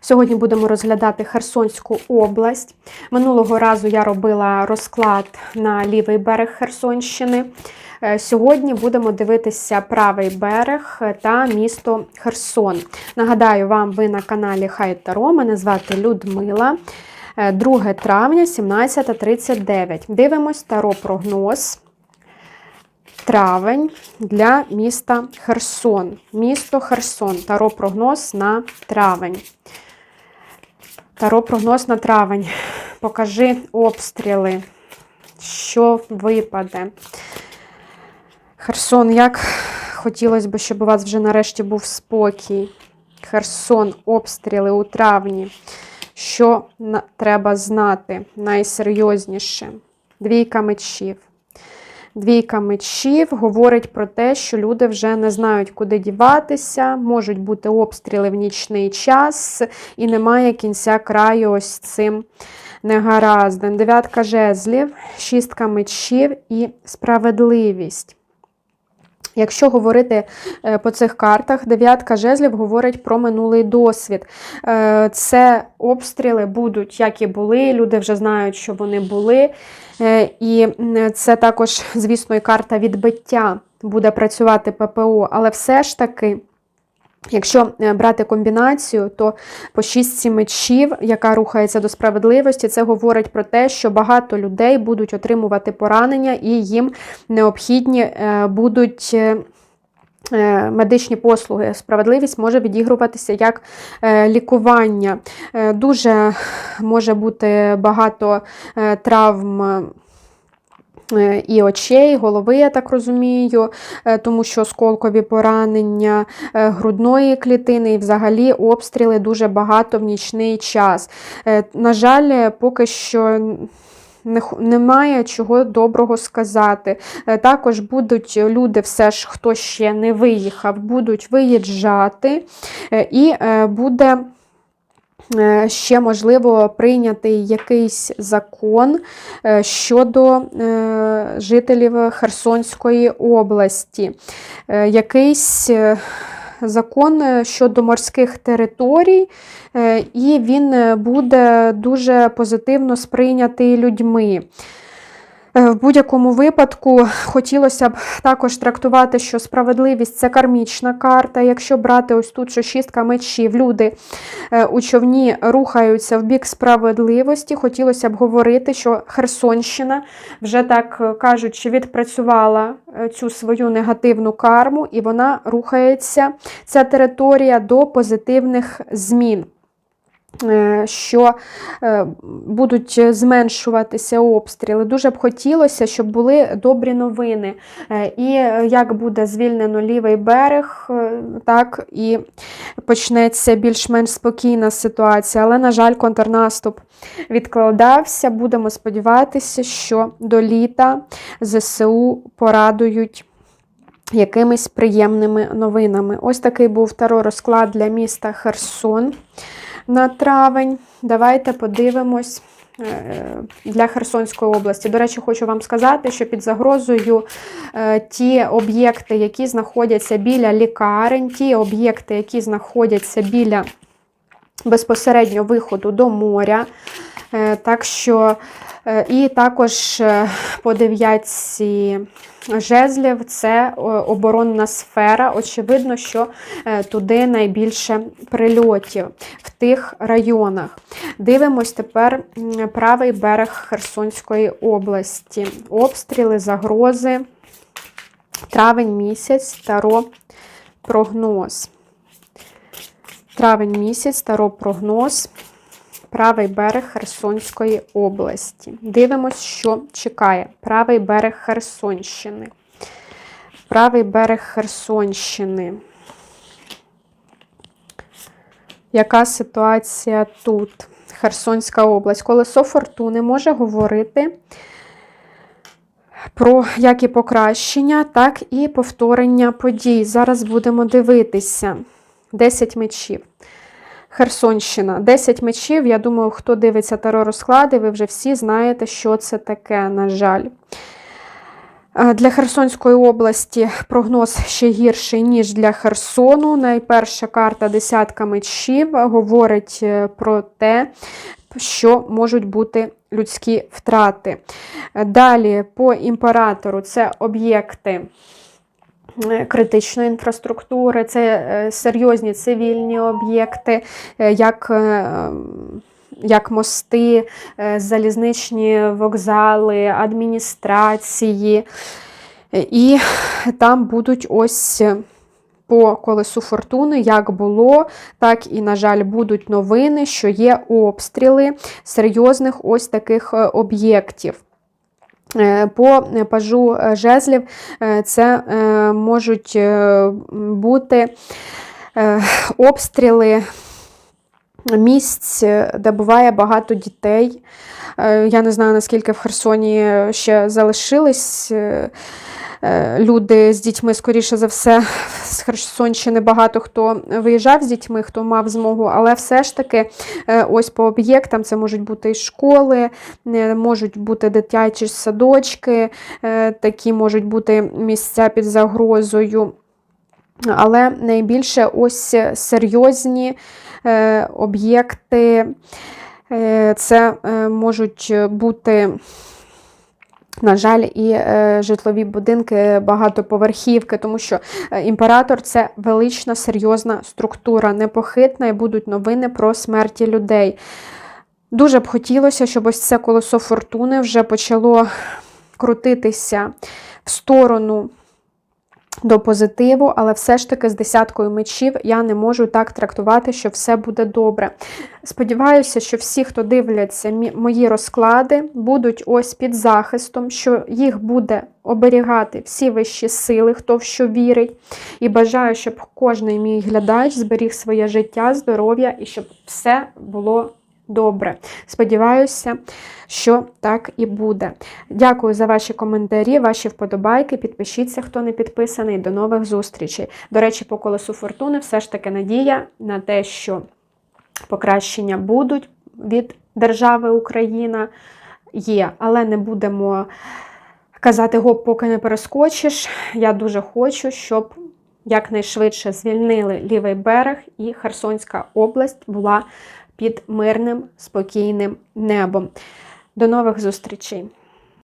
Сьогодні будемо розглядати Херсонську область. Минулого разу я робила розклад на лівий берег Херсонщини. Е, Сьогодні будемо дивитися правий берег та місто Херсон. Нагадаю вам, ви на каналі Хай Таро. Мене звати Людмила. Е, 2 травня, 17.39. Дивимось таро прогноз. Травень для міста Херсон. Місто Херсон. Таро прогноз на травень. Таро прогноз на травень. Покажи обстріли. Що випаде? Херсон, як хотілося б, щоб у вас вже нарешті був спокій. Херсон, обстріли у травні. Що треба знати найсерйозніше? Двійка мечів. Двійка мечів говорить про те, що люди вже не знають, куди діватися, можуть бути обстріли в нічний час, і немає кінця краю ось цим негараздом. Дев'ятка жезлів, шістка мечів і справедливість. Якщо говорити е, по цих картах, дев'ятка жезлів говорить про минулий досвід. Е, Це обстріли будуть, як і були. Люди вже знають, що вони були. Е, І це також, звісно, і карта відбиття буде працювати ППО, але все ж таки. Якщо е, брати комбінацію, то по шістці мечів, яка рухається до справедливості, це говорить про те, що багато людей будуть отримувати поранення і їм необхідні е, будуть. е, Медичні послуги, справедливість може відігруватися як лікування. Дуже може бути багато травм і очей, голови, я так розумію, е, тому що осколкові поранення е, грудної клітини і взагалі обстріли дуже багато в нічний час. Е, На жаль, поки що. Немає чого доброго сказати. Е, Також будуть люди, все ж, хто ще не виїхав, будуть виїжджати, е, і е, буде е, ще можливо прийнятий якийсь закон е, щодо е, жителів Херсонської області. Е, Якийсь е, закон е, щодо морських територій, е, і він е, буде дуже позитивно сприйнятий людьми. Е, В будь-якому випадку хотілося б також трактувати, що справедливість це кармічна карта. Якщо брати ось тут, що шістка мечів, люди е, у човні рухаються в бік справедливості, хотілося б говорити, що Херсонщина вже так е, кажучи, відпрацювала цю свою негативну карму, і вона рухається, ця територія до позитивних змін. Е, Що е, будуть зменшуватися обстріли. Дуже б хотілося, щоб були добрі новини. Е, І як буде звільнено лівий берег, так і почнеться більш-менш спокійна ситуація. Але, на жаль, контрнаступ відкладався. Будемо сподіватися, що до літа ЗСУ порадують. Якимись приємними новинами. Ось такий був таро розклад для міста Херсон на травень. Давайте подивимось е, для Херсонської області. До речі, хочу вам сказати, що під загрозою е, ті об'єкти, які знаходяться біля лікарень, ті об'єкти, які знаходяться біля безпосередньо виходу до моря. Е, Так що, е, і також е, по дев'ятці жезлів це оборонна сфера. Очевидно, що туди найбільше прильотів в тих районах. Дивимось тепер правий берег Херсонської області. Обстріли, загрози. Травень місяць, таро прогноз. Травень місяць, таро прогноз. Правий берег Херсонської області. Дивимось, що чекає. Правий берег Херсонщини. Правий берег Херсонщини. Яка ситуація тут? Херсонська область. Колесо фортуни може говорити про як і покращення, так і повторення подій. Зараз будемо дивитися. 10 мечів. Херсонщина. 10 мечів. Я думаю, хто дивиться таро розклади, ви вже всі знаєте, що це таке, на жаль. Е, Для Херсонської області прогноз ще гірший, ніж для Херсону. Найперша карта десятка мечів говорить е, про те, що можуть бути людські втрати. Далі по імператору це об'єкти критичної інфраструктури, це е, серйозні цивільні об'єкти, е, як е, як мости, е, залізничні вокзали, адміністрації. Е, І там будуть ось е, по колесу фортуни, як було, так і, на жаль, будуть новини, що є обстріли серйозних ось таких е, об'єктів. Е, По пажу е, жезлів е, це е, можуть е, бути е, обстріли місць, е, де буває багато дітей. Е, Я не знаю, наскільки в Херсоні ще залишились е, е, люди з дітьми, скоріше за все, з Херсонщини багато хто виїжджав з дітьми, хто мав змогу, але все ж таки, е, ось по об'єктам це можуть бути і школи, е, можуть бути дитячі садочки, е, такі можуть бути місця під загрозою. Але найбільше ось серйозні е, об'єкти, е, це е, можуть бути, на жаль, і е, житлові будинки, багатоповерхівки, тому що е, імператор це велична, серйозна структура, непохитна, і будуть новини про смерті людей. Дуже б хотілося, щоб ось це колесо фортуни вже почало крутитися в сторону до позитиву, але все ж таки з десяткою мечів я не можу так трактувати, що все буде добре. Сподіваюся, що всі, хто дивляться мої розклади, будуть ось під захистом, що їх буде оберігати всі вищі сили, хто в що вірить. І бажаю, щоб кожний мій глядач зберіг своє життя, здоров'я і щоб все було добре. Сподіваюся, що так і буде. Дякую за ваші коментарі, ваші вподобайки. Підпишіться, хто не підписаний. До нових зустрічей. До речі, по колесу фортуни все ж таки надія на те, що покращення будуть від держави Україна є, але не будемо казати гоп, поки не перескочиш. Я дуже хочу, щоб якнайшвидше звільнили лівий берег і Херсонська область була під мирним, спокійним небом. До нових зустрічей!